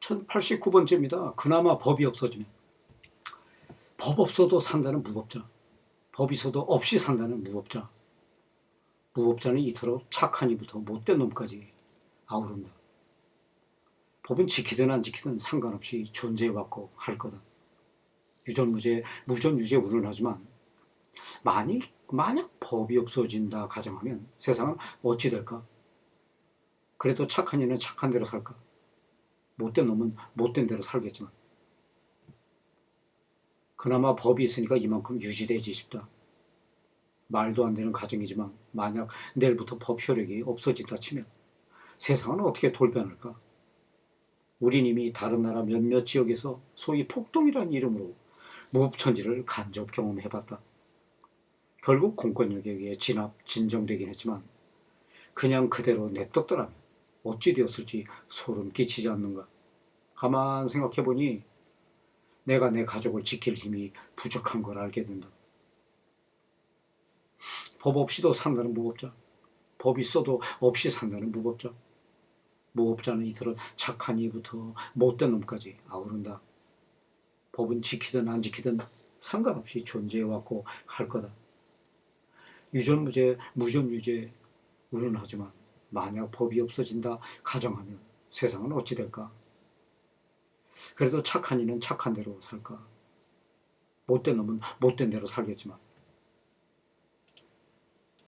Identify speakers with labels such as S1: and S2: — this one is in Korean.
S1: 1089번째입니다. 그나마 법이 없어지면. 법 없어도 산다는 무법자. 법 있어도 없이 산다는 무법자. 무법자는 이토록 착한 이부터 못된 놈까지 아우른다. 법은 지키든 안 지키든 상관없이 존재해왔고 할 거다. 유전무죄, 무전유죄 운운하지만 만약, 만약 법이 없어진다 가정하면 세상은 어찌 될까? 그래도 착한 이는 착한 대로 살까? 못된 놈은 못된 대로 살겠지만 그나마 법이 있으니까 이만큼 유지되지 싶다. 말도 안 되는 가정이지만 만약 내일부터 법 효력이 없어진다 치면 세상은 어떻게 돌변할까? 우린 이미 다른 나라 몇몇 지역에서 소위 폭동이라는 이름으로 무법천지를 간접 경험해봤다. 결국 공권력에 의해 진압, 진정되긴 했지만 그냥 그대로 냅뒀더라면 어찌 되었을지 소름 끼치지 않는가. 가만 생각해 보니 내가 내 가족을 지킬 힘이 부족한 걸 알게 된다. 법 없이도 산다는 무법자, 법 있어도 없이 산다는 무법자. 무법자는 이토록 착한 이부터 못된 놈까지 아우른다. 법은 지키든 안 지키든 상관없이 존재해왔고 할 거다. 유전무죄, 무전유죄 운운하지만 만약 법이 없어진다 가정하면 세상은 어찌 될까? 그래도 착한 이는 착한 대로 살까? 못된 놈은 못된 대로 살겠지만